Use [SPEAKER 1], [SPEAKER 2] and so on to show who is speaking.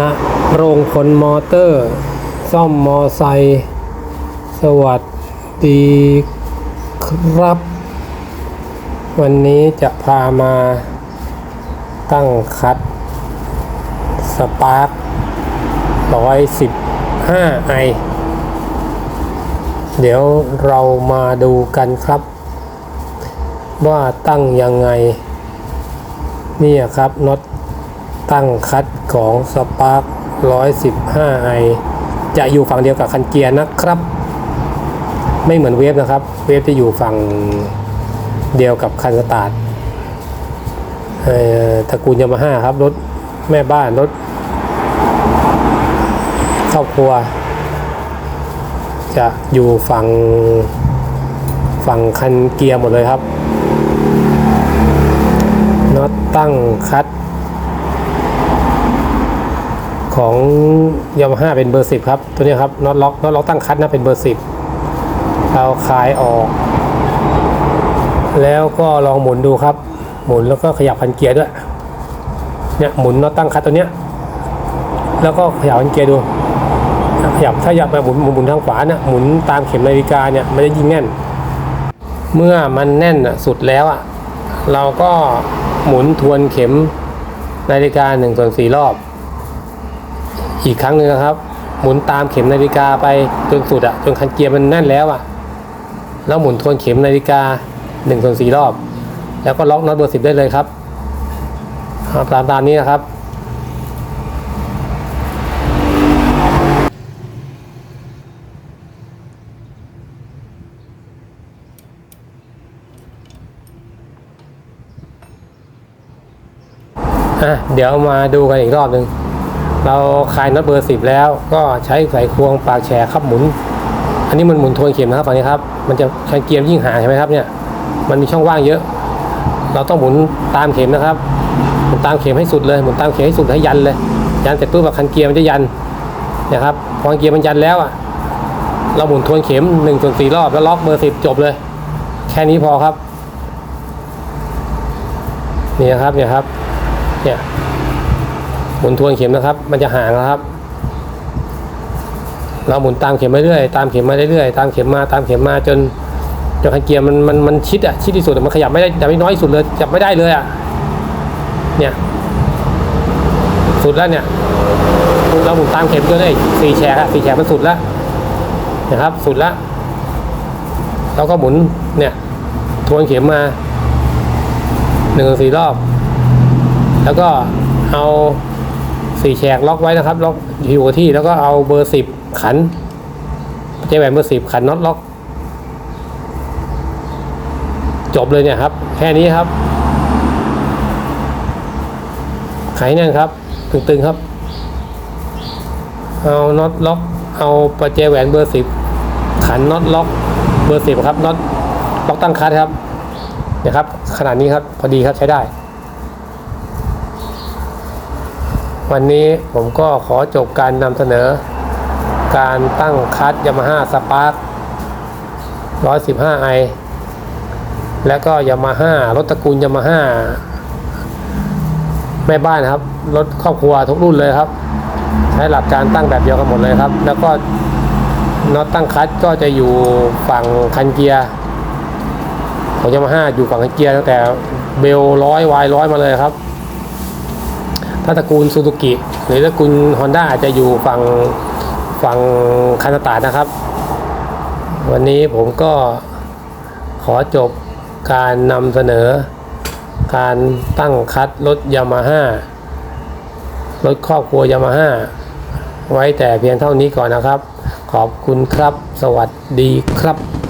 [SPEAKER 1] นะโรงพลมอเตอร์ ซ่อมมอไซค์สวัสดีครับ วันนี้จะพามาตั้งคัดสปาร์คร้อยสิบห้าไอเดี๋ยวเรามาดูกันครับ ว่าตั้งยังไง นี่ครับน็อต ตั้งคัดของสปาร์ค115ไอจะอยู่ฝั่งเดียวกับคันเกียร์นะครับ ไม่เหมือนเวฟนะครับ เวฟจะอยู่ฝั่งเดียวกับคันสตาร์ทตระกูลยามาฮ่าครับ รถแม่บ้าน รถครอบครัว จะอยู่ฝั่งฝั่งคันเกียร์หมดเลยครับน็อตตั้งคัด ของยามาฮ่าเป็นเบอร์สิบครับ ตัวนี้ครับน็อตล็อกน็อตล็อกตั้งคัดนะเป็นเบอร์สิบเราคลายออก แล้วก็ลองหมุนดูครับ หมุนแล้วก็ขยับพันเกียร์ด้วยเนี่ยหมุนน็อตตั้งคัดตัวเนี้ยแล้วก็ขยับพันเกียร์ดูขยับถ้าอยากไปหมุนหมุนทางขวาเนี่ยหมุนตามเข็มนาฬิกาเนี่ยมันจะยิ่งแน่น เมื่อมันแน่นสุดแล้วอะเราก็หมุนทวนเข็มนาฬิกา1ส่วน4รอบ อีกครั้งหนึ่งนะครับ หมุนตามเข็มนาฬิกาไปจนสุดอะจนคันเกียร์มันแน่นแล้วอะแล้วหมุนทวนเข็มนาฬิกา1ส่วน4รอบ แล้วก็ล็อกน็อตเบอร์สิบได้เลยครับตามตามนี้นะครับอะเดี๋ยวมาดูกันอีกรอบหนึ่ง เราคลายน็อตเบอร์สิบแล้วก็ใช้ไขควงปากแฉครับหมุน อันนี้มันหมุนทวนเข็มนะครับฝั่งนี้ครับมันจะคันเกียร์ยิ่งห่างใช่ไหมครับเนี่ยมันมีช่องว่างเยอะ เราต้องหมุนตามเข็มนะครับหมุนตามเข็มให้สุดเลยหมุนตามเข็มให้สุดให้ยันเลยยันเสร็จปุ๊บแบบคันเกียร์มันจะยันนะครับพอคันเกียร์มันยันแล้วอะเราหมุนทวนเข็มหนึ่งส่วนสี่รอบแล้วล็อกเบอร์สิบจบเลย แค่นี้พอครับนี่นะครับเนี่ยครับเนี่ย หมุนทวนเข็มนะครับ มันจะห่างนะครับ เราหมุนตามเข็มมาเรื่อยตามเข็มมาเรื่อยๆตามเข็มมาตามเข็มมาจนจนคันเกียร์มันมันมันชิดอะชิดที่สุดมันขยับไม่ได้แต่ไม่น้อยที่สุดเลยจับไม่ได้เลยอะเนี่ยสุดแล้วเนี่ยเราหมุนตามเข็มจนได้สี่แฉกอะสี่แฉกมันสุดแล้วนะครับ สุดแล้วเราก็หมุนเนี่ยทวนเข็มมาหนึ่งสี่รอบ แล้วก็เอา สี่แฉกล็อกไว้นะครับ ล็อกอยู่ที่แล้วก็เอาเบอร์สิบขันเจแหวนเบอร์สิบขันน็อตล็อก จบเลยเนี่ยครับ แค่นี้ครับ ไขแน่นครับ ตึงๆครับ เอาน็อตล็อก เอาประแจแหวนเบอร์สิบขันน็อตล็อก เบอร์สิบครับน็อตล็อกตั้งคัดครับนี่ยครับ ขนาดนี้ครับ พอดีครับใช้ได้ วันนี้ผมก็ขอจบการนำเสนอ การตั้งคัดยามาฮ่าสปาร์ค115ไอแล้วก็ยามาฮ่ารถตระกูลยามาฮ่าแม่บ้านครับ รถครอบครัวทุกรุ่นเลยครับ ใช้หลักการตั้งแบบเดียวกันหมดเลยครับ แล้วก็น็อตตั้งคัดก็จะอยู่ฝั่งคันเกียร์ของยามาฮ่าอยู่ฝั่งคันเกียร์ตั้งแต่เบลร้อยวายร้อยมาเลยครับ ถ้าตระกูลซูซูกิหรือตระกูลฮอนด้าอาจะอยู่ฝั่งฝั่งคานาตานะครับ วันนี้ผมก็ขอจบการนำเสนอ การตั้งคัดรถยามาฮ่ารถครอบครัวยามาฮ่าไว้แต่เพียงเท่านี้ก่อนนะครับ ขอบคุณครับ สวัสดีครับ